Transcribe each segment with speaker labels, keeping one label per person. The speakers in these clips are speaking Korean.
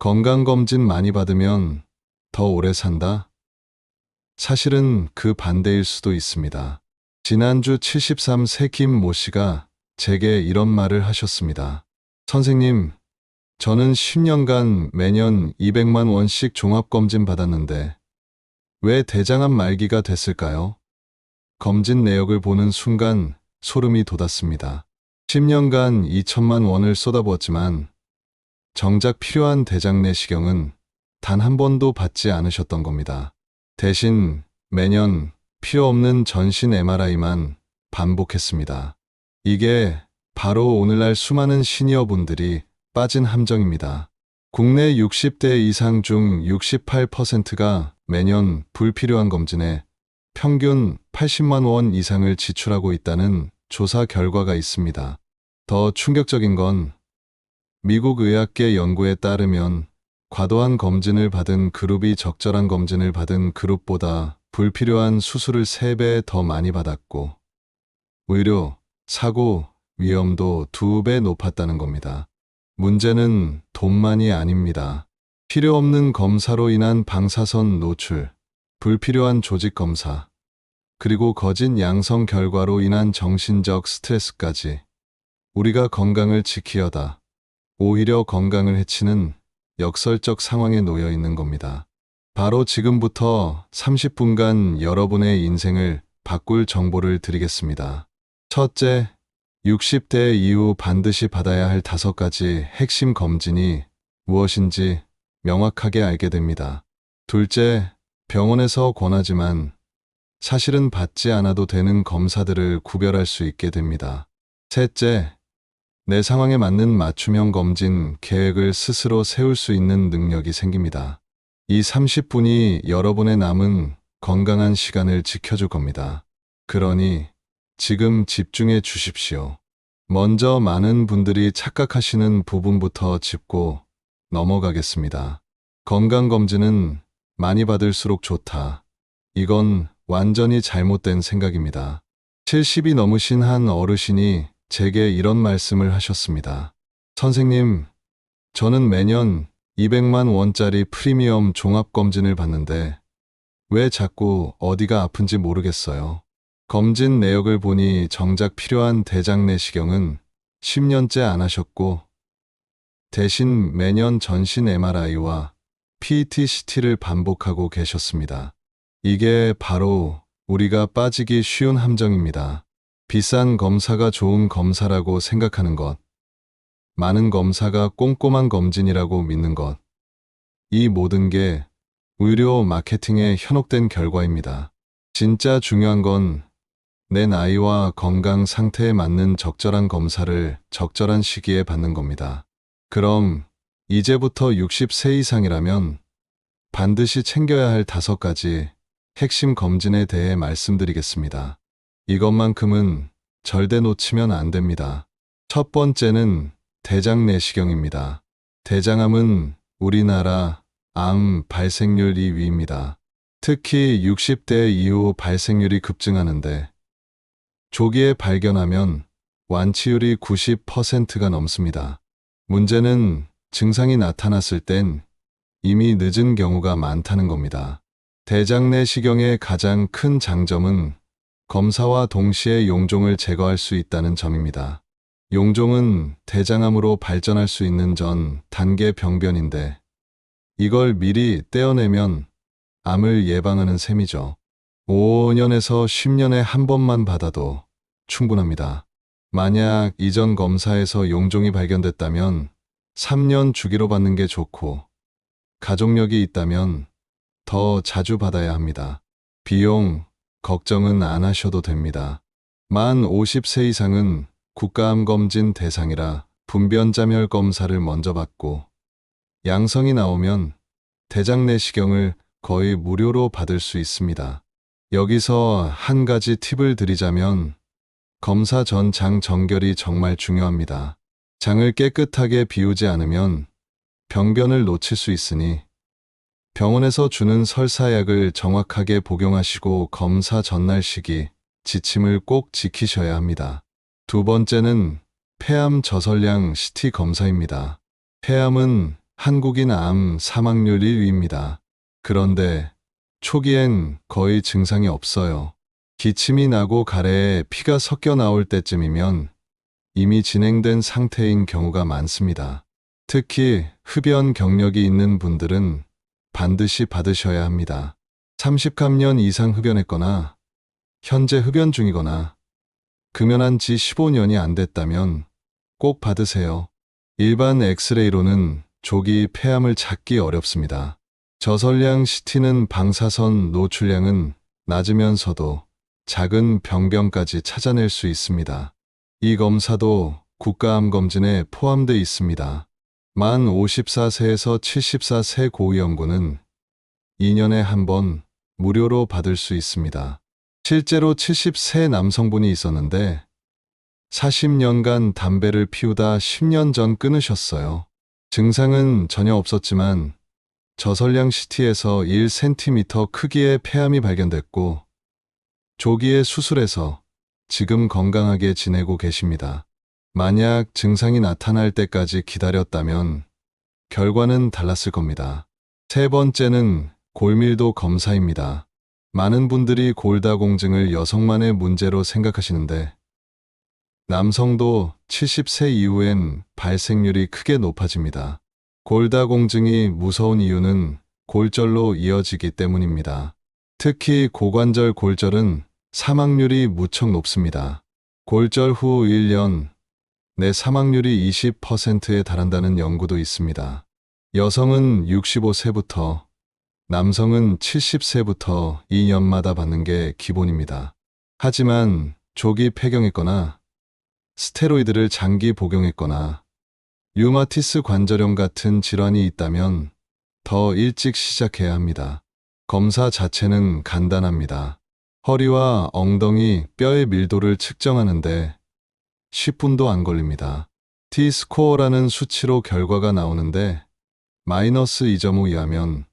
Speaker 1: 건강검진 많이 받으면 더 오래 산다? 사실은 그 반대일 수도 있습니다. 지난주 73세 김모 씨가 제게 이런 말을 하셨습니다. 선생님, 저는 10년간 매년 200만 원씩 종합검진 받았는데 왜 대장암 말기가 됐을까요? 검진 내역을 보는 순간 소름이 돋았습니다. 10년간 2천만 원을 쏟아부었지만 정작 필요한 대장 내시경은 단 한 번도 받지 않으셨던 겁니다. 대신 매년 필요 없는 전신 MRI만 반복했습니다. 이게 바로 오늘날 수많은 시니어분들이 빠진 함정입니다. 국내 60대 이상 중 68%가 매년 불필요한 검진에 평균 80만 원 이상을 지출하고 있다는 조사 결과가 있습니다. 더 충격적인 건 미국 의학계 연구에 따르면 과도한 검진을 받은 그룹이 적절한 검진을 받은 그룹보다 불필요한 수술을 3배 더 많이 받았고 의료, 사고, 위험도 2배 높았다는 겁니다. 문제는 돈만이 아닙니다. 필요 없는 검사로 인한 방사선 노출, 불필요한 조직 검사, 그리고 거짓 양성 결과로 인한 정신적 스트레스까지 우리가 건강을 지키려다 오히려 건강을 해치는 역설적 상황에 놓여 있는 겁니다. 바로 지금부터 30분간 여러분의 인생을 바꿀 정보를 드리겠습니다. 첫째, 60대 이후 반드시 받아야 할 다섯 가지 핵심 검진이 무엇인지 명확하게 알게 됩니다. 둘째, 병원에서 권하지만 사실은 받지 않아도 되는 검사들을 구별할 수 있게 됩니다. 셋째, 내 상황에 맞는 맞춤형 검진 계획을 스스로 세울 수 있는 능력이 생깁니다. 이 30분이 여러분의 남은 건강한 시간을 지켜줄 겁니다. 그러니 지금 집중해 주십시오. 먼저 많은 분들이 착각하시는 부분부터 짚고 넘어가겠습니다. 건강검진은 많이 받을수록 좋다. 이건 완전히 잘못된 생각입니다. 70이 넘으신 한 어르신이 제게 이런 말씀을 하셨습니다. 선생님, 저는 매년 200만 원짜리 프리미엄 종합검진을 받는데 왜 자꾸 어디가 아픈지 모르겠어요. 검진 내역을 보니 정작 필요한 대장 내시경은 10년째 안 하셨고 대신 매년 전신 MRI와 PET-CT를 반복하고 계셨습니다. 이게 바로 우리가 빠지기 쉬운 함정입니다. 비싼 검사가 좋은 검사라고 생각하는 것, 많은 검사가 꼼꼼한 검진이라고 믿는 것, 이 모든 게 의료 마케팅에 현혹된 결과입니다. 진짜 중요한 건 내 나이와 건강 상태에 맞는 적절한 검사를 적절한 시기에 받는 겁니다. 그럼 이제부터 60세 이상이라면 반드시 챙겨야 할 다섯 가지 핵심 검진에 대해 말씀드리겠습니다. 이것만큼은 절대 놓치면 안 됩니다. 첫 번째는 대장 내시경입니다. 대장암은 우리나라 암 발생률 2위입니다. 특히 60대 이후 발생률이 급증하는데 조기에 발견하면 완치율이 90%가 넘습니다. 문제는 증상이 나타났을 땐 이미 늦은 경우가 많다는 겁니다. 대장 내시경의 가장 큰 장점은 검사와 동시에 용종을 제거할 수 있다는 점입니다. 용종은 대장암으로 발전할 수 있는 전 단계 병변인데 이걸 미리 떼어내면 암을 예방하는 셈이죠. 5년에서 10년에 한 번만 받아도 충분합니다. 만약 이전 검사에서 용종이 발견됐다면 3년 주기로 받는 게 좋고 가족력이 있다면 더 자주 받아야 합니다. 비용, 걱정은 안 하셔도 됩니다. 만 50세 이상은 국가암 검진 대상이라 분변자멸 검사를 먼저 받고 양성이 나오면 대장 내시경을 거의 무료로 받을 수 있습니다. 여기서 한 가지 팁을 드리자면 검사 전 장 정결이 정말 중요합니다. 장을 깨끗하게 비우지 않으면 병변을 놓칠 수 있으니 병원에서 주는 설사약을 정확하게 복용하시고 검사 전날 시기 지침을 꼭 지키셔야 합니다. 두 번째는 폐암 저설량 CT 검사입니다. 폐암은 한국인 암 사망률 1위입니다. 그런데 초기엔 거의 증상이 없어요. 기침이 나고 가래에 피가 섞여 나올 때쯤이면 이미 진행된 상태인 경우가 많습니다. 특히 흡연 경력이 있는 분들은 반드시 받으셔야 합니다. 30감년 이상 흡연했거나 현재 흡연 중이거나 금연한 지 15년이 안 됐다면 꼭 받으세요. 일반 엑스레이로는 조기 폐암을 찾기 어렵습니다. 저설량 CT는 방사선 노출량은 낮으면서도 작은 병변까지 찾아낼 수 있습니다. 이 검사도 국가암 검진에 포함되어 있습니다. 만 54세에서 74세 고위험군은 2년에 한 번 무료로 받을 수 있습니다. 실제로 70세 남성분이 있었는데 40년간 담배를 피우다 10년 전 끊으셨어요. 증상은 전혀 없었지만 저설량 CT에서 1cm 크기의 폐암이 발견됐고 조기에 수술해서 지금 건강하게 지내고 계십니다. 만약 증상이 나타날 때까지 기다렸다면 결과는 달랐을 겁니다. 세 번째는 골밀도 검사입니다. 많은 분들이 골다공증을 여성만의 문제로 생각하시는데 남성도 70세 이후엔 발생률이 크게 높아집니다. 골다공증이 무서운 이유는 골절로 이어지기 때문입니다. 특히 고관절 골절은 사망률이 무척 높습니다. 골절 후 1년 내 사망률이 20%에 달한다는 연구도 있습니다. 여성은 65세부터, 남성은 70세부터 2년마다 받는 게 기본입니다. 하지만 조기 폐경했거나 스테로이드를 장기 복용했거나 류마티스 관절염 같은 질환이 있다면 더 일찍 시작해야 합니다. 검사 자체는 간단합니다. 허리와 엉덩이 뼈의 밀도를 측정하는데 10분도 안 걸립니다. T-스코어라는 수치로 결과가 나오는데 마이너스 2.5 이하면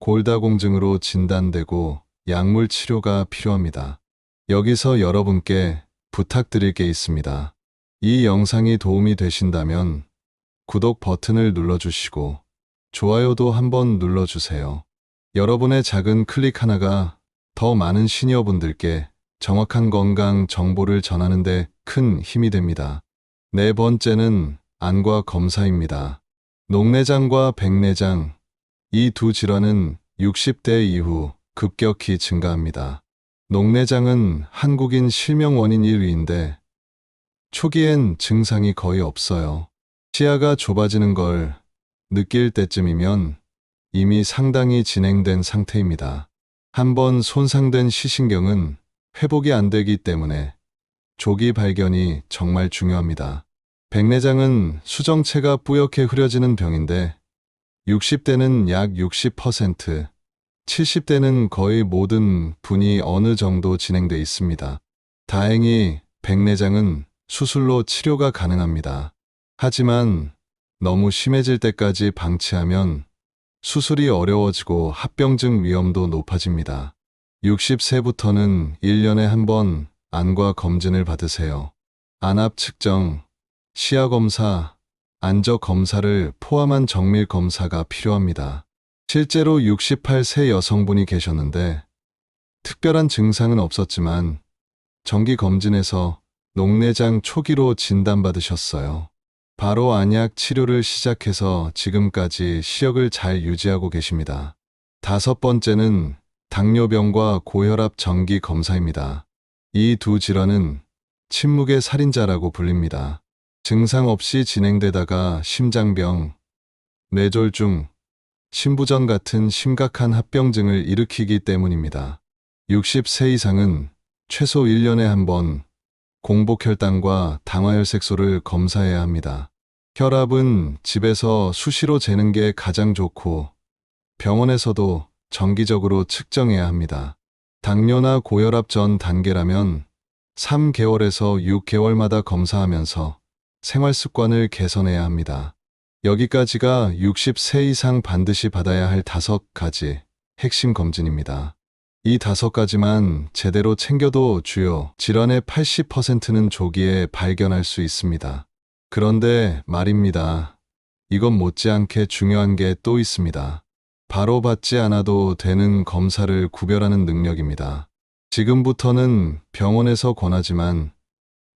Speaker 1: 골다공증으로 진단되고 약물 치료가 필요합니다. 여기서 여러분께 부탁드릴 게 있습니다. 이 영상이 도움이 되신다면 구독 버튼을 눌러주시고 좋아요도 한번 눌러주세요. 여러분의 작은 클릭 하나가 더 많은 시니어분들께 정확한 건강 정보를 전하는데 큰 힘이 됩니다. 네 번째는 안과 검사입니다. 녹내장과 백내장, 이 두 질환은 60대 이후 급격히 증가합니다. 녹내장은 한국인 실명 원인 1위인데 초기엔 증상이 거의 없어요. 시야가 좁아지는 걸 느낄 때쯤이면 이미 상당히 진행된 상태입니다. 한번 손상된 시신경은 회복이 안 되기 때문에 조기 발견이 정말 중요합니다. 백내장은 수정체가 뿌옇게 흐려지는 병인데 60대는 약 60%, 70대는 거의 모든 분이 어느 정도 진행돼 있습니다. 다행히 백내장은 수술로 치료가 가능합니다. 하지만 너무 심해질 때까지 방치하면 수술이 어려워지고 합병증 위험도 높아집니다. 60세부터는 1년에 한 번 안과 검진을 받으세요. 안압 측정, 시야 검사, 안저 검사를 포함한 정밀 검사가 필요합니다. 실제로 68세 여성분이 계셨는데 특별한 증상은 없었지만 정기 검진에서 녹내장 초기로 진단받으셨어요. 바로 안약 치료를 시작해서 지금까지 시력을 잘 유지하고 계십니다. 다섯 번째는 당뇨병과 고혈압 정기 검사입니다. 이 두 질환은 침묵의 살인자라고 불립니다. 증상 없이 진행되다가 심장병, 뇌졸중, 심부전 같은 심각한 합병증을 일으키기 때문입니다. 60세 이상은 최소 1년에 한 번 공복혈당과 당화혈색소를 검사해야 합니다. 혈압은 집에서 수시로 재는 게 가장 좋고 병원에서도 정기적으로 측정해야 합니다. 당뇨나 고혈압 전 단계라면 3개월에서 6개월마다 검사하면서 생활 습관을 개선해야 합니다. 여기까지가 60세 이상 반드시 받아야 할 다섯 가지 핵심 검진입니다. 이 다섯 가지만 제대로 챙겨도 주요 질환의 80%는 조기에 발견할 수 있습니다. 그런데 말입니다. 이건 못지않게 중요한 게 또 있습니다. 바로 받지 않아도 되는 검사를 구별하는 능력입니다. 지금부터는 병원에서 권하지만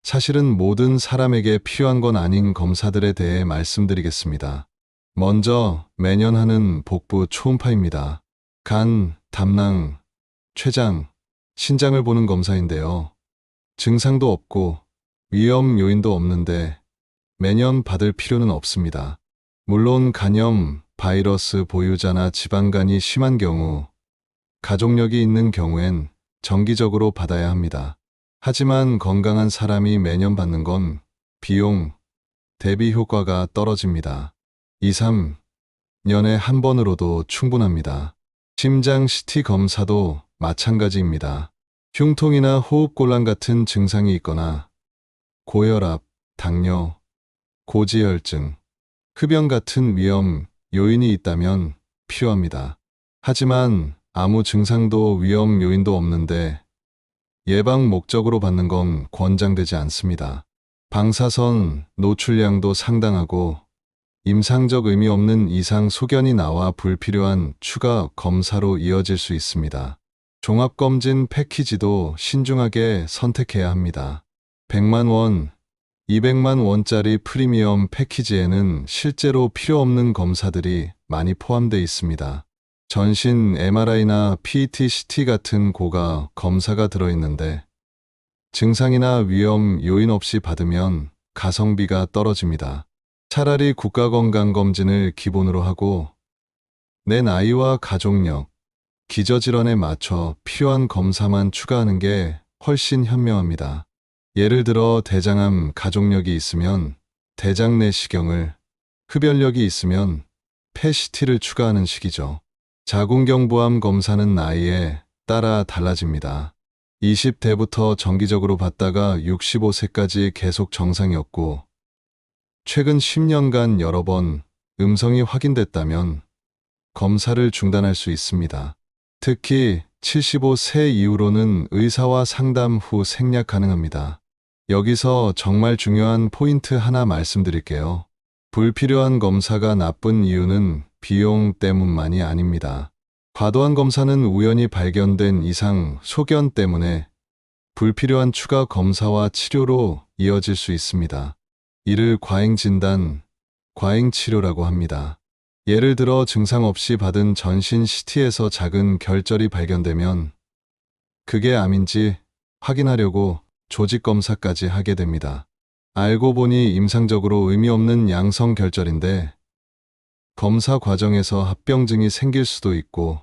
Speaker 1: 사실은 모든 사람에게 필요한 건 아닌 검사들에 대해 말씀드리겠습니다. 먼저 매년 하는 복부 초음파입니다. 간, 담낭, 췌장, 신장을 보는 검사인데요. 증상도 없고 위험 요인도 없는데 매년 받을 필요는 없습니다. 물론 간염, 바이러스 보유자나 지방간이 심한 경우, 가족력이 있는 경우엔 정기적으로 받아야 합니다. 하지만 건강한 사람이 매년 받는 건 비용, 대비 효과가 떨어집니다. 2, 3 년에 한 번으로도 충분합니다. 심장 CT 검사도 마찬가지입니다. 흉통이나 호흡곤란 같은 증상이 있거나 고혈압, 당뇨, 고지혈증, 흡연 같은 위험 요인이 있다면 필요합니다. 하지만 아무 증상도 위험 요인도 없는데 예방 목적으로 받는 건 권장되지 않습니다. 방사선 노출량도 상당하고 임상적 의미 없는 이상 소견이 나와 불필요한 추가 검사로 이어질 수 있습니다. 종합검진 패키지도 신중하게 선택해야 합니다. 100만 원, 200만 원짜리 프리미엄 패키지에는 실제로 필요 없는 검사들이 많이 포함되어 있습니다. 전신 MRI나 PET, CT 같은 고가 검사가 들어있는데 증상이나 위험 요인 없이 받으면 가성비가 떨어집니다. 차라리 국가건강검진을 기본으로 하고 내 나이와 가족력, 기저질환에 맞춰 필요한 검사만 추가하는 게 훨씬 현명합니다. 예를 들어 대장암 가족력이 있으면 대장 내시경을, 흡연력이 있으면 폐시티를 추가하는 식이죠. 자궁경부암 검사는 나이에 따라 달라집니다. 20대부터 정기적으로 받다가 65세까지 계속 정상이었고, 최근 10년간 여러 번 음성이 확인됐다면 검사를 중단할 수 있습니다. 특히 75세 이후로는 의사와 상담 후 생략 가능합니다. 여기서 정말 중요한 포인트 하나 말씀드릴게요. 불필요한 검사가 나쁜 이유는 비용 때문만이 아닙니다. 과도한 검사는 우연히 발견된 이상 소견 때문에 불필요한 추가 검사와 치료로 이어질 수 있습니다. 이를 과잉 진단, 과잉 치료라고 합니다. 예를 들어 증상 없이 받은 전신 CT에서 작은 결절이 발견되면 그게 암인지 확인하려고 조직 검사까지 하게 됩니다. 알고 보니 임상적으로 의미 없는 양성 결절인데 검사 과정에서 합병증이 생길 수도 있고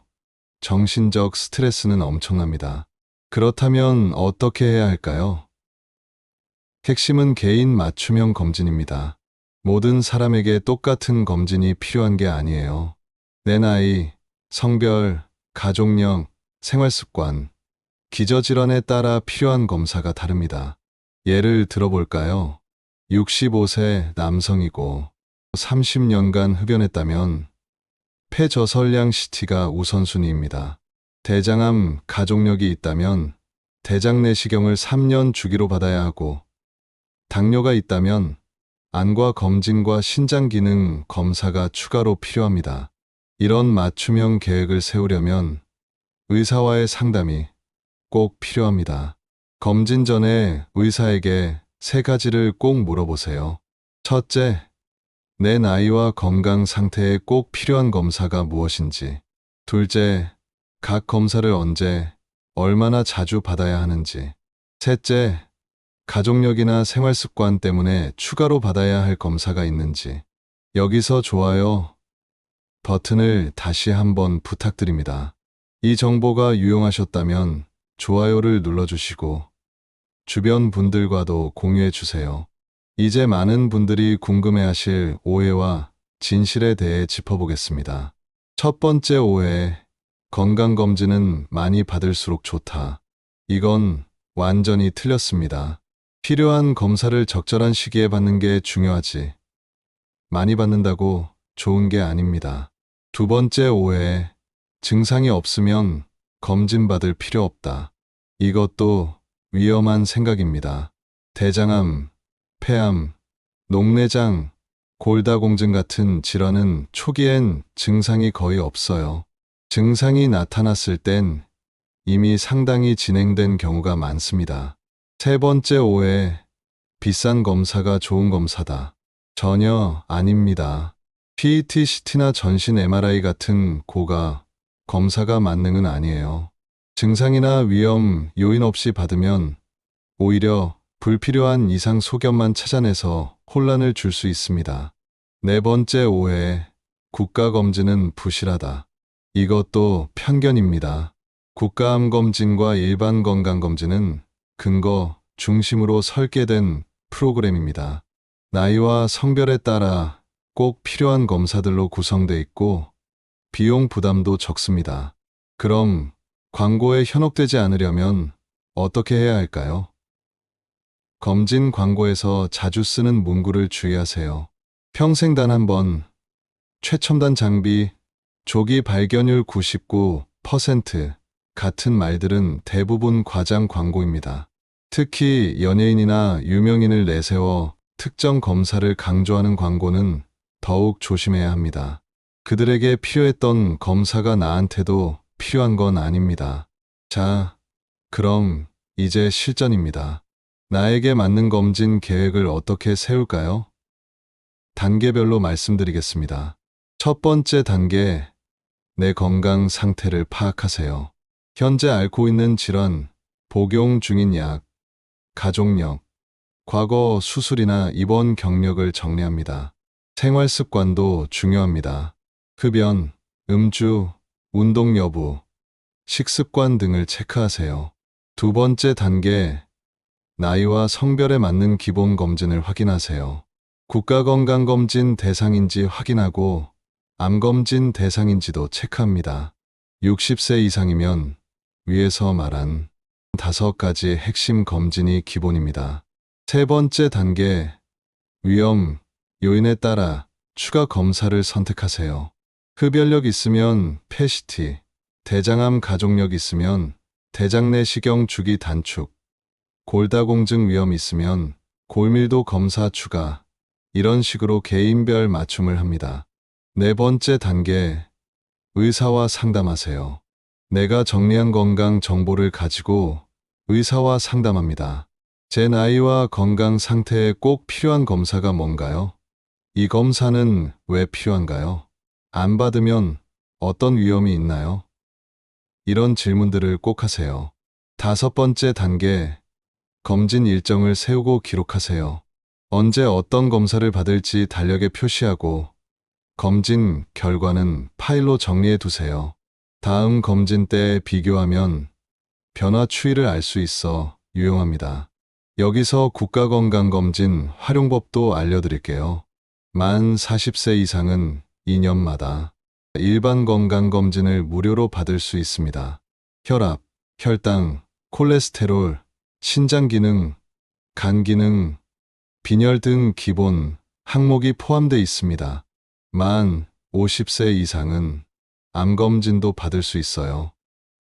Speaker 1: 정신적 스트레스는 엄청납니다. 그렇다면 어떻게 해야 할까요? 핵심은 개인 맞춤형 검진입니다. 모든 사람에게 똑같은 검진이 필요한 게 아니에요. 내 나이, 성별, 가족력, 생활습관, 기저질환에 따라 필요한 검사가 다릅니다. 예를 들어볼까요? 65세 남성이고 30년간 흡연했다면 폐저설량 CT가 우선순위입니다. 대장암 가족력이 있다면 대장 내시경을 3년 주기로 받아야 하고 당뇨가 있다면 안과 검진과 신장 기능 검사가 추가로 필요합니다. 이런 맞춤형 계획을 세우려면 의사와의 상담이 꼭 필요합니다. 검진 전에 의사에게 세 가지를 꼭 물어보세요. 첫째, 내 나이와 건강 상태에 꼭 필요한 검사가 무엇인지. 둘째, 각 검사를 언제, 얼마나 자주 받아야 하는지. 셋째, 가족력이나 생활 습관 때문에 추가로 받아야 할 검사가 있는지. 여기서 좋아요 버튼을 다시 한번 부탁드립니다. 이 정보가 유용하셨다면 좋아요를 눌러주시고 주변 분들과도 공유해 주세요. 이제 많은 분들이 궁금해하실 오해와 진실에 대해 짚어보겠습니다. 첫 번째 오해, 건강검진은 많이 받을수록 좋다. 이건 완전히 틀렸습니다. 필요한 검사를 적절한 시기에 받는 게 중요하지. 많이 받는다고 좋은 게 아닙니다. 두 번째 오해, 증상이 없으면 검진 받을 필요 없다. 이것도 위험한 생각입니다. 대장암, 폐암, 녹내장, 골다공증 같은 질환은 초기엔 증상이 거의 없어요. 증상이 나타났을 땐 이미 상당히 진행된 경우가 많습니다. 세 번째 오해, 비싼 검사가 좋은 검사다. 전혀 아닙니다. PET, CT나 전신 MRI 같은 고가 검사가 만능은 아니에요. 증상이나 위험 요인 없이 받으면 오히려 불필요한 이상 소견만 찾아내서 혼란을 줄 수 있습니다. 네 번째 오해, 국가검진은 부실하다. 이것도 편견입니다. 국가암검진과 일반 건강검진은 근거 중심으로 설계된 프로그램입니다. 나이와 성별에 따라 꼭 필요한 검사들로 구성돼 있고 비용 부담도 적습니다. 그럼 광고에 현혹되지 않으려면 어떻게 해야 할까요? 검진 광고에서 자주 쓰는 문구를 주의하세요. 평생 단 한 번, 최첨단 장비, 조기 발견율 99% 같은 말들은 대부분 과장 광고입니다. 특히 연예인이나 유명인을 내세워 특정 검사를 강조하는 광고는 더욱 조심해야 합니다. 그들에게 필요했던 검사가 나한테도 필요한 건 아닙니다. 자, 그럼 이제 실전입니다. 나에게 맞는 검진 계획을 어떻게 세울까요? 단계별로 말씀드리겠습니다. 첫 번째 단계, 내 건강 상태를 파악하세요. 현재 앓고 있는 질환, 복용 중인 약, 가족력, 과거 수술이나 입원 경력을 정리합니다. 생활 습관도 중요합니다. 흡연, 음주, 운동 여부, 식습관 등을 체크하세요. 두 번째 단계, 나이와 성별에 맞는 기본 검진을 확인하세요. 국가건강검진 대상인지 확인하고 암검진 대상인지도 체크합니다. 60세 이상이면 위에서 말한 다섯 가지 핵심 검진이 기본입니다. 세 번째 단계, 위험, 요인에 따라 추가 검사를 선택하세요. 흡연력 있으면 페시티, 대장암 가족력 있으면 대장 내시경 주기 단축, 골다공증 위험 있으면 골밀도 검사 추가, 이런 식으로 개인별 맞춤을 합니다. 네 번째 단계, 의사와 상담하세요. 내가 정리한 건강 정보를 가지고 의사와 상담합니다. 제 나이와 건강 상태에 꼭 필요한 검사가 뭔가요? 이 검사는 왜 필요한가요? 안 받으면 어떤 위험이 있나요? 이런 질문들을 꼭 하세요. 다섯 번째 단계, 검진 일정을 세우고 기록하세요. 언제 어떤 검사를 받을지 달력에 표시하고 검진 결과는 파일로 정리해 두세요. 다음 검진 때 비교하면 변화 추이를 알 수 있어 유용합니다. 여기서 국가건강검진 활용법도 알려드릴게요. 만 40세 이상은 2년마다 일반 건강검진을 무료로 받을 수 있습니다. 혈압, 혈당, 콜레스테롤, 신장 기능, 간 기능, 빈혈 등 기본 항목이 포함되어 있습니다. 만 50세 이상은 암검진도 받을 수 있어요.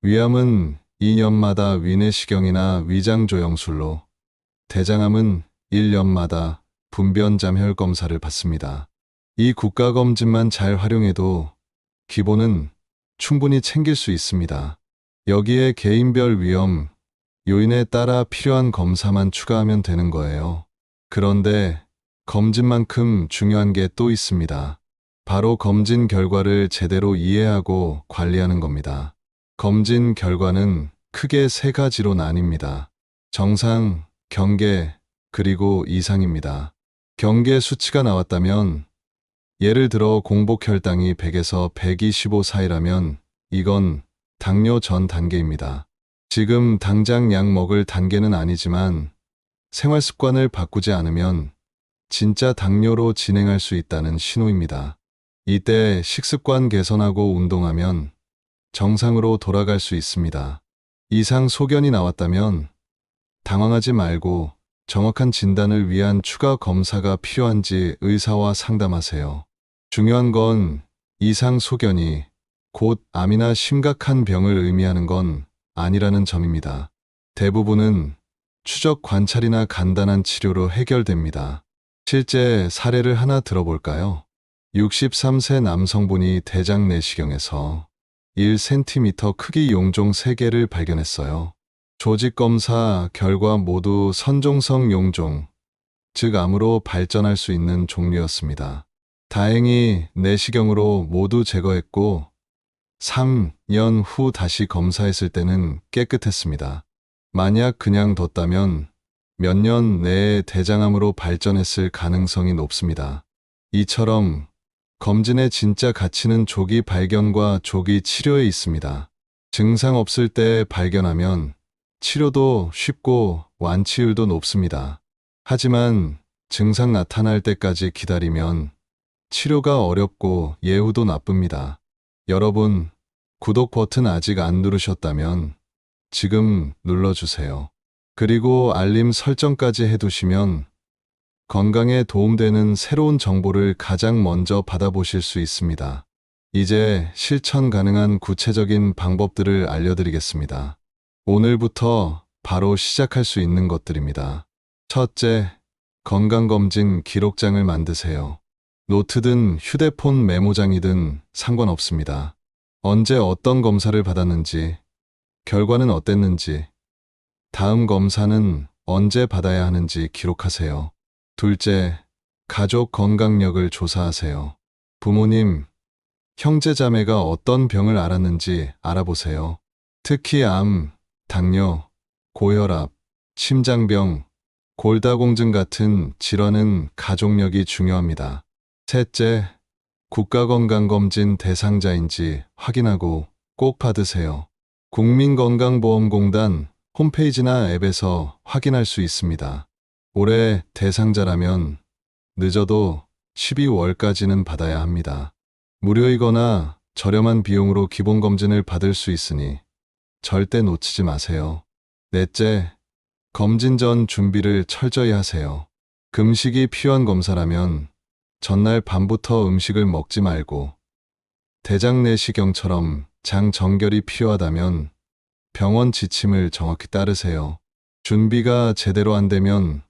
Speaker 1: 위암은 2년마다 위내시경이나 위장조영술로, 대장암은 1년마다 분변 잠혈 검사를 받습니다. 이 국가검진만 잘 활용해도 기본은 충분히 챙길 수 있습니다. 여기에 개인별 위험, 요인에 따라 필요한 검사만 추가하면 되는 거예요. 그런데 검진만큼 중요한 게 또 있습니다. 바로 검진 결과를 제대로 이해하고 관리하는 겁니다. 검진 결과는 크게 세 가지로 나뉩니다. 정상, 경계, 그리고 이상입니다. 경계 수치가 나왔다면 예를 들어 공복 혈당이 100에서 125 사이라면 이건 당뇨 전 단계입니다. 지금 당장 약 먹을 단계는 아니지만 생활 습관을 바꾸지 않으면 진짜 당뇨로 진행할 수 있다는 신호입니다. 이때 식습관 개선하고 운동하면 정상으로 돌아갈 수 있습니다. 이상 소견이 나왔다면 당황하지 말고 정확한 진단을 위한 추가 검사가 필요한지 의사와 상담하세요. 중요한 건 이상 소견이 곧 암이나 심각한 병을 의미하는 건 아니라는 점입니다. 대부분은 추적 관찰이나 간단한 치료로 해결됩니다. 실제 사례를 하나 들어볼까요? 63세 남성분이 대장 내시경에서 1cm 크기 용종 3개를 발견했어요. 조직 검사 결과 모두 선종성 용종, 즉 암으로 발전할 수 있는 종류였습니다. 다행히 내시경으로 모두 제거했고 3년 후 다시 검사했을 때는 깨끗했습니다. 만약 그냥 뒀다면 몇 년 내에 대장암으로 발전했을 가능성이 높습니다. 이처럼 검진의 진짜 가치는 조기 발견과 조기 치료에 있습니다. 증상 없을 때 발견하면 치료도 쉽고 완치율도 높습니다. 하지만 증상 나타날 때까지 기다리면 치료가 어렵고 예후도 나쁩니다. 여러분, 구독 버튼 아직 안 누르셨다면 지금 눌러주세요. 그리고 알림 설정까지 해두시면 건강에 도움되는 새로운 정보를 가장 먼저 받아보실 수 있습니다. 이제 실천 가능한 구체적인 방법들을 알려드리겠습니다. 오늘부터 바로 시작할 수 있는 것들입니다. 첫째, 건강검진 기록장을 만드세요. 노트든 휴대폰 메모장이든 상관없습니다. 언제 어떤 검사를 받았는지, 결과는 어땠는지, 다음 검사는 언제 받아야 하는지 기록하세요. 둘째, 가족 건강력을 조사하세요. 부모님, 형제 자매가 어떤 병을 앓았는지 알아보세요. 특히 암, 당뇨, 고혈압, 심장병, 골다공증 같은 질환은 가족력이 중요합니다. 셋째, 국가건강검진 대상자인지 확인하고 꼭 받으세요. 국민건강보험공단 홈페이지나 앱에서 확인할 수 있습니다. 올해 대상자라면 늦어도 12월까지는 받아야 합니다. 무료이거나 저렴한 비용으로 기본검진을 받을 수 있으니 절대 놓치지 마세요. 넷째, 검진 전 준비를 철저히 하세요. 금식이 필요한 검사라면 전날 밤부터 음식을 먹지 말고 대장 내시경처럼 장 정결이 필요하다면 병원 지침을 정확히 따르세요. 준비가 제대로 안 되면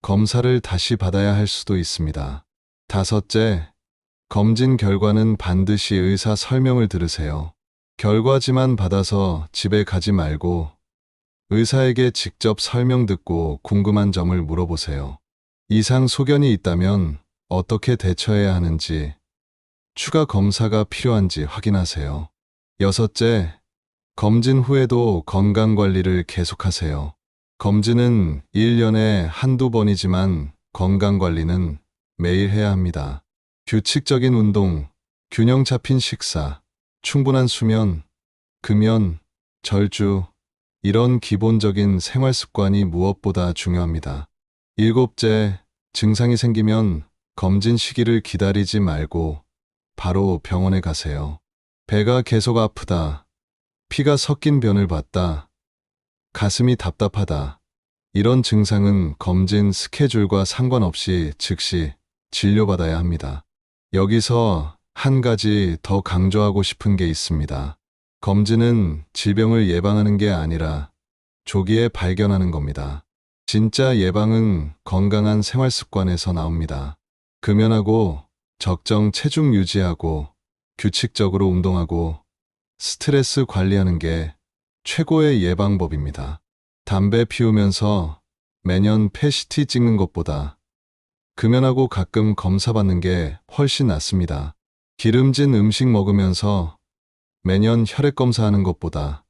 Speaker 1: 검사를 다시 받아야 할 수도 있습니다. 다섯째, 검진 결과는 반드시 의사 설명을 들으세요. 결과지만 받아서 집에 가지 말고 의사에게 직접 설명 듣고 궁금한 점을 물어보세요. 이상 소견이 있다면 어떻게 대처해야 하는지, 추가 검사가 필요한지 확인하세요. 여섯째, 검진 후에도 건강 관리를 계속하세요. 검진은 1년에 한두 번이지만 건강 관리는 매일 해야 합니다. 규칙적인 운동, 균형 잡힌 식사, 충분한 수면, 금연, 절주, 이런 기본적인 생활 습관이 무엇보다 중요합니다. 일곱째, 증상이 생기면 검진 시기를 기다리지 말고 바로 병원에 가세요. 배가 계속 아프다. 피가 섞인 변을 봤다. 가슴이 답답하다. 이런 증상은 검진 스케줄과 상관없이 즉시 진료받아야 합니다. 여기서 한 가지 더 강조하고 싶은 게 있습니다. 검진은 질병을 예방하는 게 아니라 조기에 발견하는 겁니다. 진짜 예방은 건강한 생활 습관에서 나옵니다. 금연하고 적정 체중 유지하고 규칙적으로 운동하고 스트레스 관리하는 게 최고의 예방법입니다. 담배 피우면서 매년 페시티 찍는 것보다 금연하고 가끔 검사받는 게 훨씬 낫습니다. 기름진 음식 먹으면서 매년 혈액 검사하는 것보다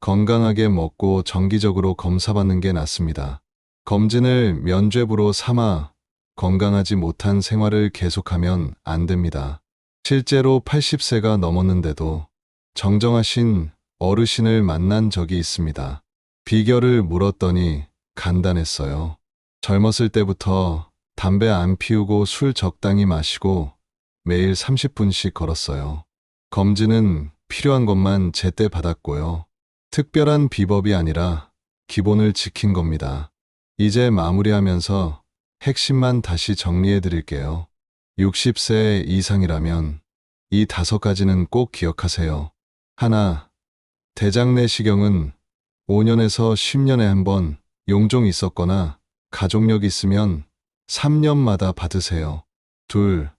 Speaker 1: 건강하게 먹고 정기적으로 검사받는 게 낫습니다. 검진을 면죄부로 삼아 건강하지 못한 생활을 계속하면 안 됩니다. 실제로 80세가 넘었는데도 정정하신 어르신을 만난 적이 있습니다. 비결을 물었더니 간단했어요. 젊었을 때부터 담배 안 피우고 술 적당히 마시고 매일 30분씩 걸었어요. 검진은 필요한 것만 제때 받았고요. 특별한 비법이 아니라 기본을 지킨 겁니다. 이제 마무리하면서 핵심만 다시 정리해 드릴게요. 60세 이상이라면 이 다섯 가지는 꼭 기억하세요. 하나, 대장 내시경은 5년에서 10년에 한 번 용종 있었거나 가족력 있으면 3년마다 받으세요. 둘,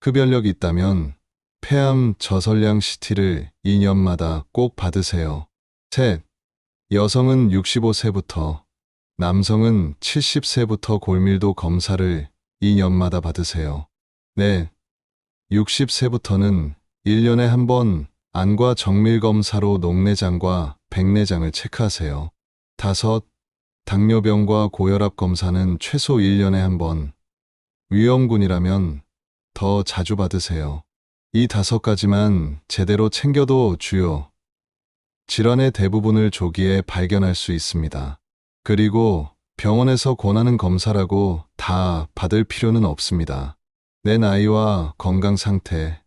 Speaker 1: 흡연력 있다면 폐암 저설량 CT를 2년마다 꼭 받으세요. 셋, 여성은 65세부터, 남성은 70세부터 골밀도 검사를 2년마다 받으세요. 넷, 60세부터는 1년에 한 번 안과 정밀 검사로 녹내장과 백내장을 체크하세요. 다섯, 당뇨병과 고혈압 검사는 최소 1년에 한 번, 위험군이라면 더 자주 받으세요. 이 다섯 가지만 제대로 챙겨도 주요 질환의 대부분을 조기에 발견할 수 있습니다. 그리고 병원에서 권하는 검사라고 다 받을 필요는 없습니다. 내 나이와 건강 상태,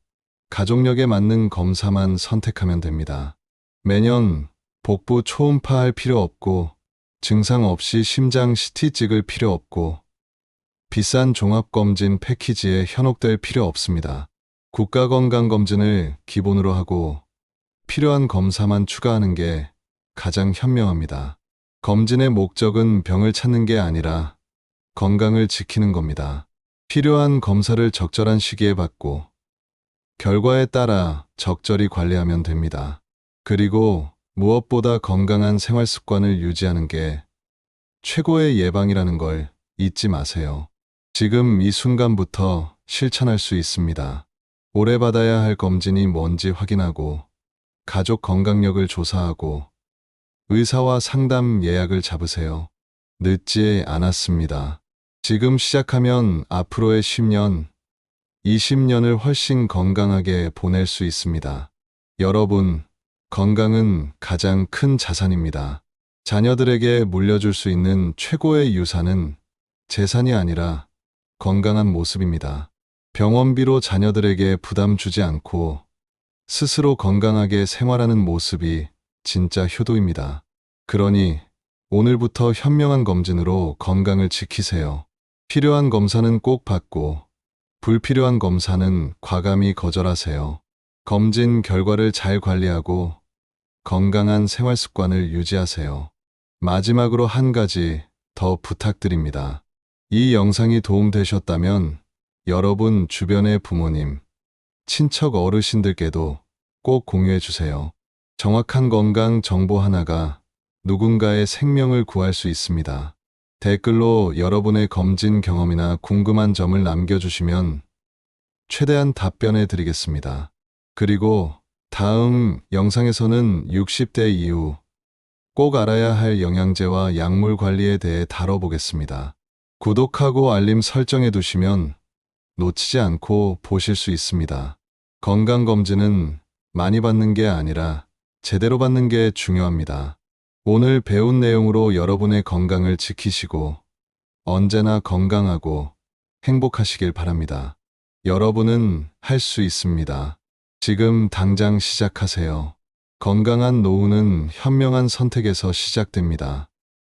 Speaker 1: 가족력에 맞는 검사만 선택하면 됩니다. 매년 복부 초음파 할 필요 없고 증상 없이 심장 CT 찍을 필요 없고 비싼 종합검진 패키지에 현혹될 필요 없습니다. 국가건강검진을 기본으로 하고 필요한 검사만 추가하는 게 가장 현명합니다. 검진의 목적은 병을 찾는 게 아니라 건강을 지키는 겁니다. 필요한 검사를 적절한 시기에 받고 결과에 따라 적절히 관리하면 됩니다. 그리고 무엇보다 건강한 생활 습관을 유지하는 게 최고의 예방이라는 걸 잊지 마세요. 지금 이 순간부터 실천할 수 있습니다. 올해 받아야 할 검진이 뭔지 확인하고 가족 건강력을 조사하고 의사와 상담 예약을 잡으세요. 늦지 않았습니다. 지금 시작하면 앞으로의 10년, 20년을 훨씬 건강하게 보낼 수 있습니다. 여러분, 건강은 가장 큰 자산입니다. 자녀들에게 물려줄 수 있는 최고의 유산은 재산이 아니라 건강한 모습입니다. 병원비로 자녀들에게 부담 주지 않고 스스로 건강하게 생활하는 모습이 진짜 효도입니다. 그러니 오늘부터 현명한 검진으로 건강을 지키세요. 필요한 검사는 꼭 받고 불필요한 검사는 과감히 거절하세요. 검진 결과를 잘 관리하고 건강한 생활 습관을 유지하세요. 마지막으로 한 가지 더 부탁드립니다. 이 영상이 도움되셨다면 여러분 주변의 부모님, 친척 어르신들께도 꼭 공유해 주세요. 정확한 건강 정보 하나가 누군가의 생명을 구할 수 있습니다. 댓글로 여러분의 검진 경험이나 궁금한 점을 남겨주시면 최대한 답변해 드리겠습니다. 그리고 다음 영상에서는 60대 이후 꼭 알아야 할 영양제와 약물 관리에 대해 다뤄보겠습니다. 구독하고 알림 설정해 두시면 놓치지 않고 보실 수 있습니다. 건강검진은 많이 받는 게 아니라 제대로 받는 게 중요합니다. 오늘 배운 내용으로 여러분의 건강을 지키시고 언제나 건강하고 행복하시길 바랍니다. 여러분은 할 수 있습니다. 지금 당장 시작하세요. 건강한 노후는 현명한 선택에서 시작됩니다.